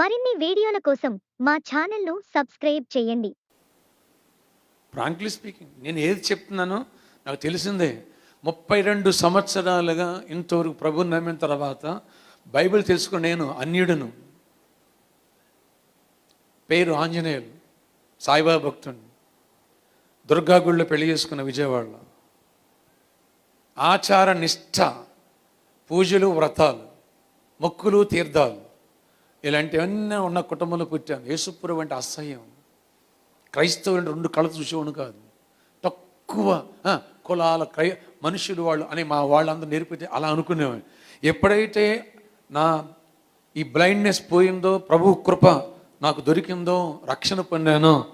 మరిన్ని వీడియోల కోసం మా ఛానల్ను సబ్స్క్రైబ్ చేయండి. ఫ్రాంక్లీ స్పీకింగ్ నేను ఏది చెప్తున్నానో నాకు తెలిసిందే. ముప్పై రెండు సంవత్సరాలుగా ఇంతవరకు ప్రభు నమ్మిన తర్వాత బైబిల్ తెలుసుకుని నేను అన్యుడును. పేరు ఆంజనేయులు సాయిబాబా భక్తుడు దుర్గా గుడిలో పెళ్ళి చేసుకున్న విజయవాడలో. ఆచార నిష్ఠ పూజలు వ్రతాలు మొక్కులు తీర్థాలు. ఇలాంటివన్నీ ఉన్న కుటుంబంలో పుట్టాను. యేసుప్రభు అంటే అసహ్యం. క్రైస్తవులు రెండు కళ చూసేవాడు కాదు. తక్కువ కులాల క్రై మనుషులు వాళ్ళు అని మా వాళ్ళందరూ నేర్పితే అలా అనుకునేవాడిని ఎప్పుడైతే నా ఈ బ్లైండ్నెస్ పోయిందో ప్రభు కృప నాకు దొరికిందో రక్షణ పొందానో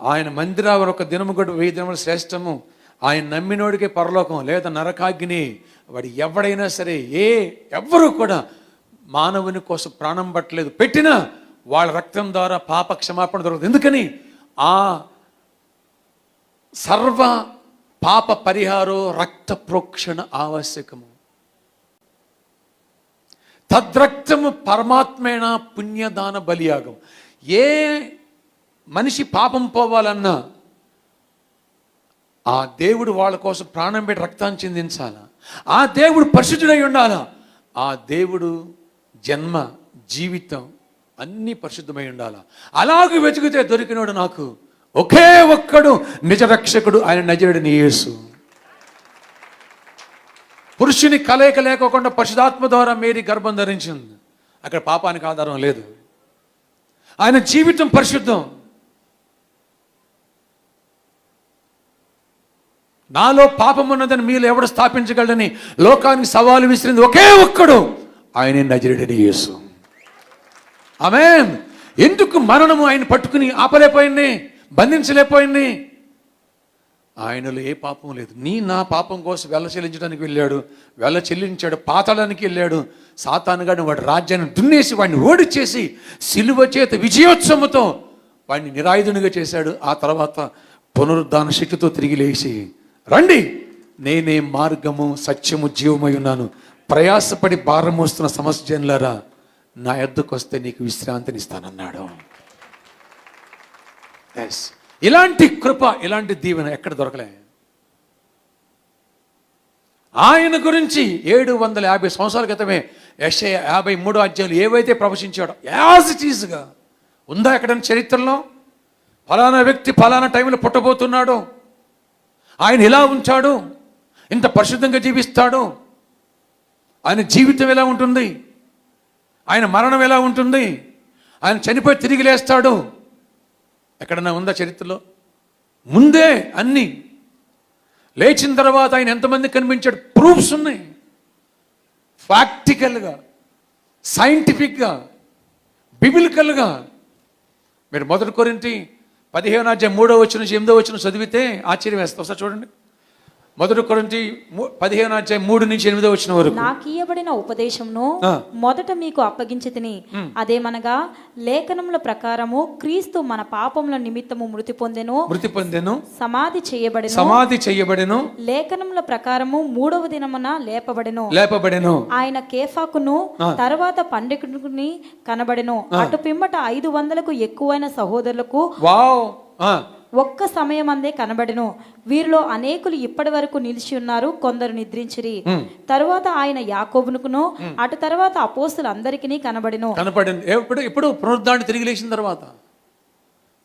ఆయన మందిరావరు ఒక దినము కూడా వెయ్యి దినములు శ్రేష్టము. ఆయన నమ్మినోడికే పరలోకం లేదా నరకాగ్ని. వాడు ఎవడైనా సరే ఏ ఎవ్వరూ కూడా మానవుని కోసం ప్రాణం పట్టలేదు. పెట్టినా వాళ్ళ రక్తం ద్వారా పాప క్షమాపణ దొరుకుతుంది ఎందుకని? ఆ సర్వ పాప పరిహారో రక్త ప్రోక్షణ ఆవశ్యకము. తద్రక్తము పరమాత్మేణ పుణ్యదాన బలియాగం. ఏ మనిషి పాపం పోవాలన్నా ఆ దేవుడు వాళ్ళ కోసం ప్రాణం పెట్టి రక్తాన్ని చెందించాలా? ఆ దేవుడు పరిశుద్ధుడై ఉండాలా? ఆ దేవుడు జన్మ జీవితం అన్నీ పరిశుద్ధమై ఉండాల? అలాగే వెతికితే దొరికినోడు నాకు. ఒకే ఒక్కడు నిజరక్షకుడు ఆయన నజరుడిని యేసు. పురుషుని కలయిక లేకోకుండా పరిశుధాత్మ ద్వారా మేరీ గర్భం ధరించింది. అక్కడ పాపానికి ఆధారం లేదు. ఆయన జీవితం పరిశుద్ధం. నాలో పాపం ఉన్నదని మీరు ఎవడు స్థాపించగలడని లోకానికి సవాలు విసిరింది ఒకే ఒక్కడు. ఆయనే నజరుడని యేసు. ఆమె ఎందుకు మరణము ఆయన పట్టుకుని ఆపలేకపోయింది? బంధించలేకపోయింది? ఆయనలో ఏ పాపం లేదు. నీ నా పాపం కోసం వెళ్ళ చెల్లించడానికి వెళ్ళాడు. వెళ్ళ చెల్లించాడు పాతాళానికి వెళ్ళాడు. సాతానుగాడు వాడి రాజ్యాన్ని దున్నేసి వాడిని ఓడిచేసి సిలువ చేత విజయోత్సవంతో వాడిని నిరాయుధునిగా చేశాడు. ఆ తర్వాత పునరుద్ధాన శక్తితో తిరిగి లేచి రండి నేనే మార్గము సత్యము జీవమై ఉన్నాను. ప్రయాసపడి భారం మోస్తున్న సమస్య జనులారా నా ఎద్దుకు వస్తే నీకు విశ్రాంతిని ఇస్తానన్నాడు. ఎస్ ఇలాంటి కృప ఇలాంటి దీవెన ఎక్కడ దొరకలే. ఆయన గురించి ఏడు వందల యాభై సంవత్సరాల క్రితమే యశ యాభై మూడు అధ్యాయులు ఏవైతే ప్రవచించాడో యాజ్ ఇట్ ఈజ్గా ఉందా ఎక్కడైనా చరిత్రలో? ఫలానా వ్యక్తి ఫలానా టైంలో పుట్టబోతున్నాడు. ఆయన ఇలా ఉంచాడు. ఇంత పరిశుద్ధంగా జీవిస్తాడు. ఆయన జీవితం ఎలా ఉంటుంది? ఆయన మరణం ఎలా ఉంటుంది? ఆయన చనిపోయి తిరిగి లేస్తాడు. ఎక్కడన్నా ఉందా చరిత్రలో? ముందే అన్నీ. లేచిన తర్వాత ఆయన ఎంతమంది కనిపించాడు? ప్రూఫ్స్ ఉన్నాయి. ప్రాక్టికల్గా సైంటిఫిక్గా బిబిలికల్గా. మీరు మొదటి కొరింటి పదిహేను అధ్యాయం మూడో వచ్చిన నుంచి ఎనిమిదో వచ్చిన చదివితే ఆశ్చర్యం వేస్తా. ఒకసారి చూడండి. మొదటి కొరింటి మూ- పదిహేను అధ్యాయం మూడు నుంచి ఎనిమిదో వచ్చిన వరకు. నాకీయబడిన ఉపదేశమును ఆ. మొదట మీకు అప్పగించి తిని అదేమనగా లేఖనముల ప్రకారము క్రీస్తు మన పాపముల నిమిత్తము మృతి పొందెను మృతి పొందెను సమాధి చేయబడెను సమాధి చెయ్యబడెను లేఖనముల ప్రకారము మూడవ దినమున లేపబడెను. లేపబడెను. ఆయన కేఫాకును తర్వాత పండికుని కనబడెను. అటు పిమ్మట ఐదు వందలకు ఎక్కువైన సహోదరులకు వావ్. ఒక్క సమయమందే కనబడెను. వీరిలో అనేకులు ఇప్పటి వరకు నిలిచి ఉన్నారు కొందరు నిద్రించిరి. తరువాత ఆయన యాకోబునుకును అటు తర్వాత అపోస్తులందరికీ కనబడెను. కనపడింది ఎప్పుడు ఇప్పుడు పునరుద్ధాన్ని తిరిగి లేచిన తర్వాత?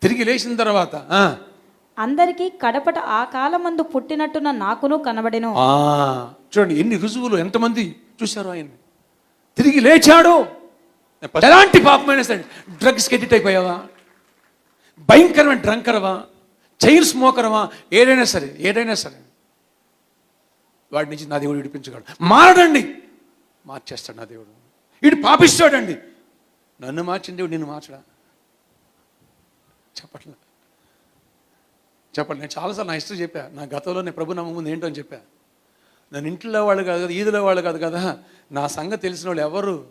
తిరిగి లేచిన తర్వాత అందరికీ కడపట ఆ కాలమందు పుట్టినట్టున్న నాకును కనబడెను. ఆ, చూడండి ఎన్ని రుజువులు ఎంతమంది చూశారు ఆయన్ని? తిరిగి లేచాడు. ఎలాంటి పాపమైన సరే డ్రగ్స్కి ఎడిట్ అయిపోయావా? భయంకరమైన డ్రంకరవా చైన్ స్మోకరమా? ఏదైనా సరే ఏదైనా సరే. వాడి నుంచి నా దేవుడు విడిపించగలడు. మారడండి. మార్చేస్తాడు నా దేవుడు. వీడు పాపిస్తాడండి. నన్ను మార్చిన దేవుడు నిన్ను మార్చడా? చెప్పట్లే. చెప్పండి నేను చాలాసార్లు నా హిస్టరీ చెప్పా. నా గతంలో నేను ప్రభు నమ్మ ముందు ఏంటో అని చెప్పా? నన్ను ఇంట్లో వాళ్ళు కాదు కదా ఈదులో వాళ్ళు కాదు కదా నా సంగతి తెలిసిన వాళ్ళు ఎవరు?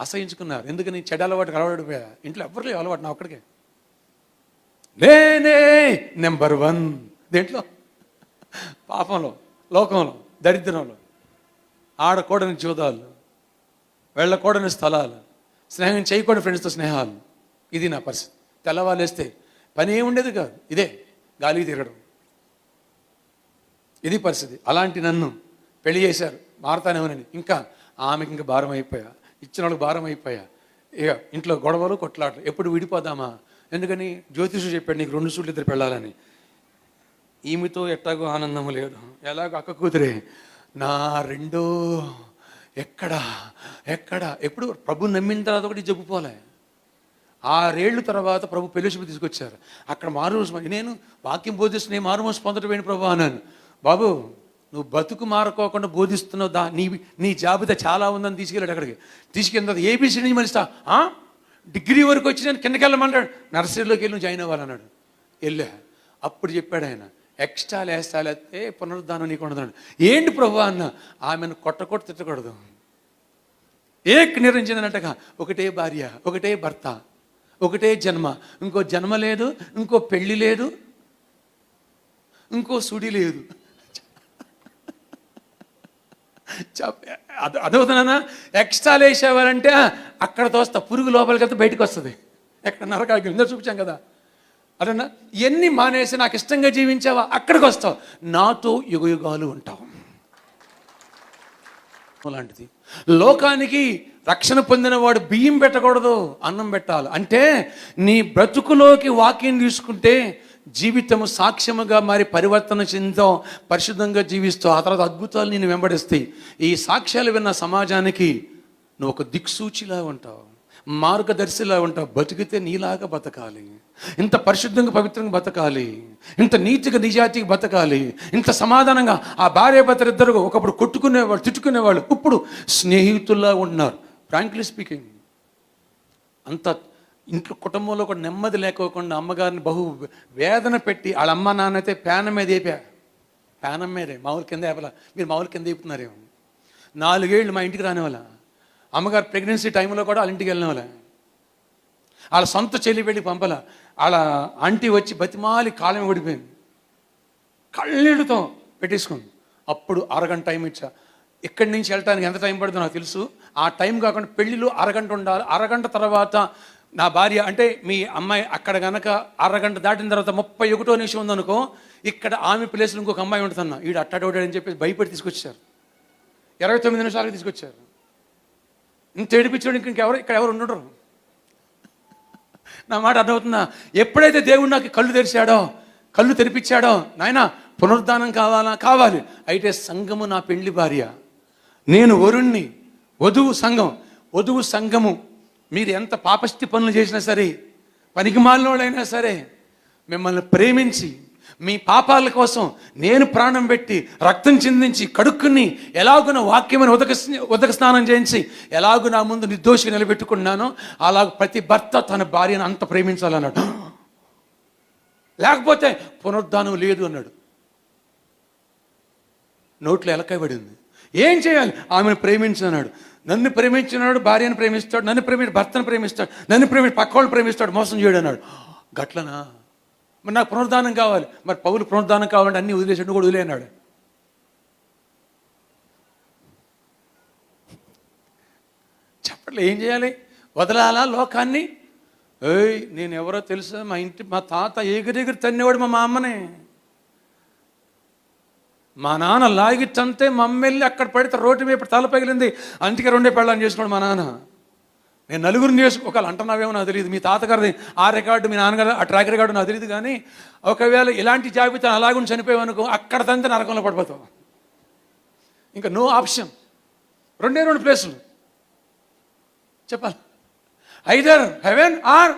అసహించుకున్నారు. ఎందుకని చెడ్డ అలవాటు పోయా ఇంట్లో ఎవరు లేవు అలవాటు నా ఒక్కడికే. నేనే నెంబర్ వన్. దేంట్లో? పాపంలో లోకంలో దరిద్రంలో. ఆడకూడని జూదాలు వెళ్ళకూడని స్థలాలు స్నేహం చేయకూడదు ఫ్రెండ్స్తో స్నేహాలు. ఇది నా పరిస్థితి. తెల్లవాళ్ళేస్తే పని ఏముండేది ఉండేది కాదు. ఇదే గాలికి తిరగడం. ఇది పరిస్థితి. అలాంటి నన్ను పెళ్ళి చేశారు. మారతానేమోనని. ఇంకా ఆమెకి ఇంకా భారం అయిపోయా. ఇచ్చిన వాళ్ళకి భారం అయిపోయా. ఇక ఇంట్లో గొడవలు కొట్లాటలు. ఎప్పుడు విడిపోదామా? ఎందుకని జ్యోతిషుడు చెప్పాడు నీకు రెండు సూట్లు ఇద్దరు పెళ్ళాలని. ఈమెతో ఎట్టాగో ఆనందం లేదు. ఎలాగో అక్క కూతురే నా రెండో ఎక్కడ ఎక్కడ? ఎప్పుడు ప్రభు నమ్మిన తర్వాత ఒకటి చెప్పుకోలే. ఆరేళ్ళు తర్వాత ప్రభు పెళ్ళిషిపు తీసుకొచ్చారు. అక్కడ మారుమోసు నేను వాక్యం బోధిస్తున్నా మారుమోసు పొందటమేని ఏంటి ప్రభు అన్నాను బాబు నువ్వు బతుకు మారుకోకుండా బోధిస్తున్నావు దా నీ నీ జాబితా చాలా ఉందని తీసుకెళ్ళాడు అక్కడికి. తీసుకెళ్ళిన తర్వాత ఏబీసీ నుంచి మనిస్తా డిగ్రీ వరకు వచ్చి నేను కిందకి వెళ్ళమన్నాడు నర్సరీలోకి వెళ్ళి జాయిన్ అవ్వాలన్నాడు వెళ్ళా. అప్పుడు చెప్పాడు ఆయన ఎక్స్ట్రా లేస్తా పునరుద్ధానం నీకు ఉండదు ఏంటి ప్రభు? అన్న ఆమెను కొట్టకొట్టు తిట్టకూడదు. ఏక్ నిర్ణయించిందన్నట్టుగా ఒకటే భార్య ఒకటే భర్త ఒకటే జన్మ ఇంకో జన్మ లేదు ఇంకో పెళ్ళి లేదు ఇంకో సుడి లేదు. అదవుతున్నా ఎక్స్ట్రాలు ఎక్స్ట్రా వేసేవారంటే అక్కడ తోస్తా పురుగు లోపలికి వెళ్తే బయటకు వస్తుంది. ఎక్కడ నరకాకి ఇందా చూపించాం కదా. అదన్నా ఎన్ని మానేసి నాకు ఇష్టంగా జీవించావా? అక్కడికి వస్తావు. నాతో యుగయుగాలు ఉంటావు. లాంటిది లోకానికి రక్షణ పొందిన వాడు బియ్యం పెట్టకూడదు అన్నం పెట్టాలి. అంటే నీ బ్రతుకులోకి వాక్యం తీసుకుంటే జీవితము సాక్ష్యముగా మరి పరివర్తన చెందుతాం పరిశుద్ధంగా జీవిస్తావు ఆ తర్వాత అద్భుతాలు నేను వెంబడిస్తాయి. ఈ సాక్ష్యాలు విన్న సమాజానికి నువ్వు ఒక దిక్సూచిలా ఉంటావు మార్గదర్శిలా ఉంటావు. బతికితే నీలాగా బతకాలి. ఇంత పరిశుద్ధంగా పవిత్రంగా బతకాలి. ఇంత నీతిగా నిజాతికి బతకాలి. ఇంత సమాధానంగా ఆ భార్య భర్త ఇద్దరు ఒకప్పుడు కొట్టుకునేవాళ్ళు తిట్టుకునేవాళ్ళు. ఇప్పుడు స్నేహితుల్లా ఉంటున్నారు. ఫ్రాంక్లీ స్పీకింగ్ అంత ఇంట్లో కుటుంబంలో కూడా నెమ్మది లేకోకుండా అమ్మగారిని బహు వేదన పెట్టి వాళ్ళ అమ్మ నాన్నైతే అయితే ప్యానం మీద వేపా ప్యానం మీదే మామూలు కింద వేపలా మీరు మామూలు కింద వేపుతున్నారేమో నాలుగేళ్ళు మా ఇంటికి రాని వాళ్ళ. అమ్మగారు ప్రెగ్నెన్సీ టైంలో కూడా వాళ్ళ ఇంటికి వెళ్ళిన వాళ్ళ. సొంత చెల్లి వెళ్ళి పంపల. వాళ్ళ ఆంటీ వచ్చి బతిమాలి కాలం ఓడిపోయింది కళ్ళీళ్ళతో పెట్టేసుకుంది. అప్పుడు అరగంట టైం ఇచ్చా. ఇక్కడి నుంచి వెళ్ళటానికి ఎంత టైం పడుతుందో నాకు తెలుసు. ఆ టైం కాకుండా పెళ్ళిలో అరగంట ఉండాలి. అరగంట తర్వాత నా భార్య అంటే మీ అమ్మాయి అక్కడ గనక అరగంట దాటిన తర్వాత ముప్పై ఒకటో నిమిషం ఉందనుకో ఇక్కడ ఆమె ప్లేస్లో ఇంకొక అమ్మాయి ఉంటుందన్న. వీడు అట్టాడోడాడని చెప్పేసి భయపడి తీసుకొచ్చారు. ఇరవై తొమ్మిది నిమిషాలకు తీసుకొచ్చారు. ఇంత ఏడిపించాడు ఇంకెవరు ఇక్కడ ఎవరు ఉండరు. నా మాట అర్థమవుతుందా? ఎప్పుడైతే దేవుడు నాకు కళ్ళు తెరిచాడో కళ్ళు తెరిపించాడో నాయన పునరుద్ధానం కావాలా? కావాలి. అయితే సంఘము నా పెళ్ళి భార్య. నేను వరుణ్ణి వధువు సంఘం. వధువు సంఘము మీరు ఎంత పాపస్థి పనులు చేసినా సరే పనికి మాలినోడైనా సరే మిమ్మల్ని ప్రేమించి మీ పాపాల కోసం నేను ప్రాణం పెట్టి రక్తం చిందించి కడుక్కుని ఎలాగున వాక్యమైన ఉదక ఉదక స్నానం చేయించి ఎలాగు నా ముందు నిర్దోషిగా నిలబెట్టుకున్నానో అలాగ ప్రతి భర్త తన భార్యను అంత ప్రేమించాలన్నాడు. లేకపోతే పునరుద్ధానం లేదు అన్నాడు. నోట్లో ఎలకబడింది ఏం చేయాలి? ఆమెను ప్రేమించన్నాడు నన్ను ప్రేమించినాడు భార్యను ప్రేమిస్తాడు నన్ను ప్రేమి భర్తను ప్రేమిస్తాడు నన్ను ప్రేమిడి పక్క వాళ్ళు ప్రేమిస్తాడు మోసం చేయడు అన్నాడు గట్లనా? మరి నాకు పునరుద్ధానం కావాలి. మరి పౌలు పునరుద్ధానం కావాలంటే అన్ని వదిలేసాడు కూడా వదిలేనాడు చెప్పట్లే ఏం చేయాలి? వదలాలా లోకాన్ని? ఏయ్ నేను ఎవరో తెలుసా? మా ఇంటి మా తాత ఎగిరెగిరి తన్నేవాడు మా అమ్మనే మా నాన్న లాగి చంతే మా అమ్మ వెళ్ళి అక్కడ పడితే రోడ్డు మీద తల పగిలింది. అందుకే రెండే పెళ్ళని చేసుకున్నాడు మా నాన్న. నేను నలుగురిని చేసి ఒకవేళ అంటున్నావేమో నాకు తెలియదు మీ తాతగారిది ఆ రికార్డు మీ నాన్నగారు ఆ ట్రాక్ రికార్డు నాకు తెలియదు కానీ ఒకవేళ ఇలాంటి జాబితా అలాగుని చనిపోయావనుకో అక్కడ తంతే నరకంలో పడిపోతావు. ఇంకా నో ఆప్షన్. రెండే రెండు ప్లేసులు. చెప్పాలి. Either heaven or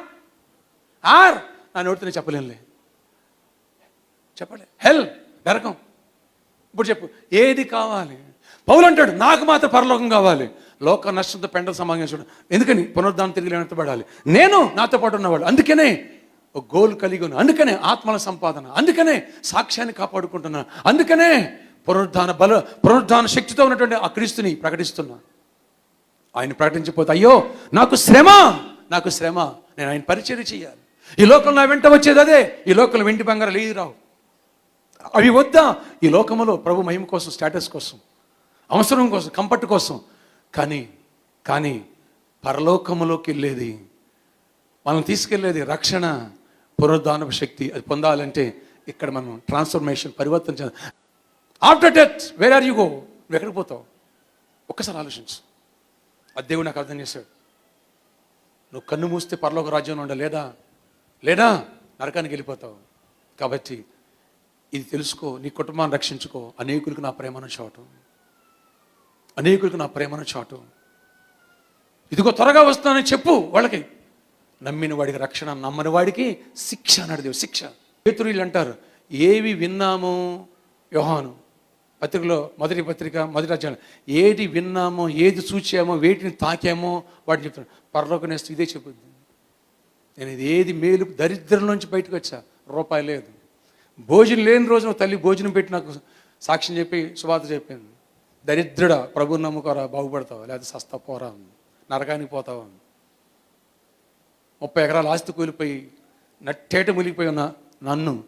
or. నా నోటితో చెప్పలేనులే. చెప్పలే. హెల్ నరకం. ఇప్పుడు చెప్పు ఏది కావాలి? పౌలు అంటాడు నాకు మాత్రం పరలోకం కావాలి. లోక నష్టంతో పెండల సమాగించడం ఎందుకని? పునరుద్ధానం తిరిగి లేనెత్తబడాలి నేను నాతో పాటు ఉన్నవాడు. అందుకనే ఒక గోల్ కలిగి ఉన్నా అందుకనే ఆత్మల సంపాదన అందుకనే సాక్ష్యాన్ని కాపాడుకుంటున్నా అందుకనే పునరుద్ధాన బల పునరుద్ధాన శక్తితో ఉన్నటువంటి ఆ క్రీస్తుని ప్రకటిస్తున్నా. ఆయన ప్రకటించకపోతే అయ్యో నాకు శ్రమ నాకు శ్రమ. నేను ఆయన పరిచయం చేయాలి. ఈ లోకంలో నా వెంట వచ్చేది అదే. ఈ లోకంలో వెండి బంగారాలు లేదు రావు? అవి వద్దా? ఈ లోకములో ప్రభు మహిమ కోసం స్టేటస్ కోసం అవసరం కోసం కంఫర్ట్ కోసం. కానీ కానీ పరలోకములోకి వెళ్ళేది మనం తీసుకెళ్ళేది రక్షణ పునరుద్ధానపు శక్తి అది పొందాలంటే ఇక్కడ మనం ట్రాన్స్ఫర్మేషన్ పరివర్తన చెంద after death where are you go నువ్వు ఎక్కడికి పోతావు? ఒక్కసారి ఆలోచించు. అది దేవుడు నాకు అర్థం చేశాడు. నువ్వు కన్ను మూస్తే పరలోక రాజ్యంలో ఉండ లేదా? లేదా? నరకానికి వెళ్ళిపోతావు. కాబట్టి ఇది తెలుసుకో నీ కుటుంబాన్ని రక్షించుకో. అనేకులకు నా ప్రేమను చాటు. అనేకులకు నా ప్రేమను చాటు. ఇదిగో త్వరగా వస్తానని చెప్పు వాళ్ళకి. నమ్మిన వాడికి రక్షణ నమ్మని వాడికి శిక్ష అన్నాడు దేవుడు శిక్ష. పేతురీలు అంటారు ఏవి విన్నామో యోహాను పత్రికలో మొదటి పత్రిక మొదటి అధ్యాయం ఏది విన్నామో ఏది చూచామో వేటిని తాకామో వాటిని చెప్తాను పరలోకనేస్తూ ఇదే చెప్పుద్ది నేను ఇది ఏది మేలు దరిద్రం నుంచి బయటకు వచ్చా? రూపాయి లేదు. భోజనం లేని రోజున తల్లి భోజనం పెట్టి నాకు సాక్ష్యం చెప్పి సువాత చెప్పింది. దరిద్రుడ ప్రభు నమ్ముకోరా బాగుపడతావు? లేదా సస్త పోరా నరకానికి పోతావు ముప్పై ఎకరాల ఆస్తి కూలిపోయి నట్టేట మునిగిపోయి ఉన్న నన్ను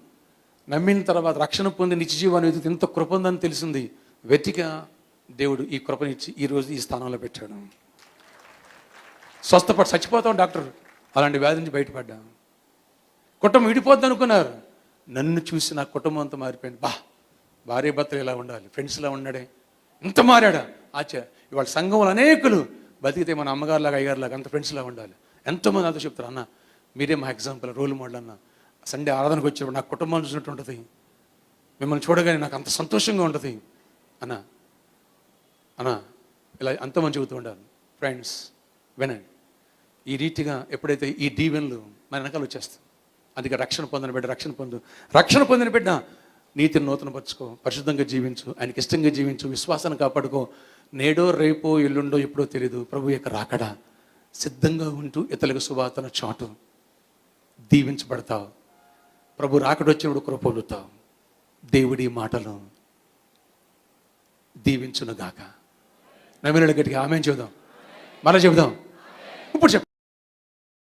నమ్మిన తర్వాత రక్షణ పొంది నిత్య జీవాన్ని ఇంత ఎంత కృప ఉందని తెలిసింది. వెతిక దేవుడు ఈ కృపనిచ్చి ఈ రోజు ఈ స్థానంలో పెట్టాడు. స్వస్థపడి చచ్చిపోతాం డాక్టర్. అలాంటి వ్యాధి నుంచి బయటపడ్డాం. కుటుంబం విడిపోద్ది అనుకున్నారు. నన్ను చూసి నా కుటుంబం అంతా మారిపోయింది. బా భార్య భర్తలు ఇలా ఉండాలి. ఫ్రెండ్స్ ఇలా ఉన్నాడే. ఇంత మారాడా? ఆచా ఇవాళ సంఘంలో అనేకులు బతికితే మన అమ్మగారులాగా అయ్యగారులాగా అంత ఫ్రెండ్స్లా ఉండాలి. ఎంతోమంది నాతో చెప్తారు అన్న మీరే మా ఎగ్జాంపుల్ రోల్ మోడల్ అన్న. సండే ఆరాధనకు వచ్చినప్పుడు నా కుటుంబం చూసినట్టు ఉంటుంది. మిమ్మల్ని చూడగానే నాకు అంత సంతోషంగా ఉంటుంది. అన్న అన్న ఇలా అంతమంది చెబుతూ ఉండాలి. ఫ్రెండ్స్ వినండి. ఈ రీతిగా ఎప్పుడైతే ఈ దీవెనలు మన వెనకాల వచ్చేస్తాయి అందుకే రక్షణ పొందిన బిడ్డ రక్షణ పొందు. రక్షణ పొందిన బిడ్డ నీతిని నూతనపరుచుకో పరిశుద్ధంగా జీవించు ఆయనకి ఇష్టంగా జీవించు విశ్వాసాన్ని కాపాడుకో. నేడో రేపో ఎల్లుండో ఎప్పుడో తెలియదు ప్రభు యొక్క రాకడ సిద్ధంగా ఉంటూ ఇతరులకు సువార్తను చాటు. దీవించబడతావు. ప్రభు రాకడ కృపొందుతావు దేవుడి మాటలు దీవించునుగాక. నమ్మిన గట్టిగా ఆమె చెబుదాం. మళ్ళీ చెబుదాం. ఇప్పుడు చెప్పు.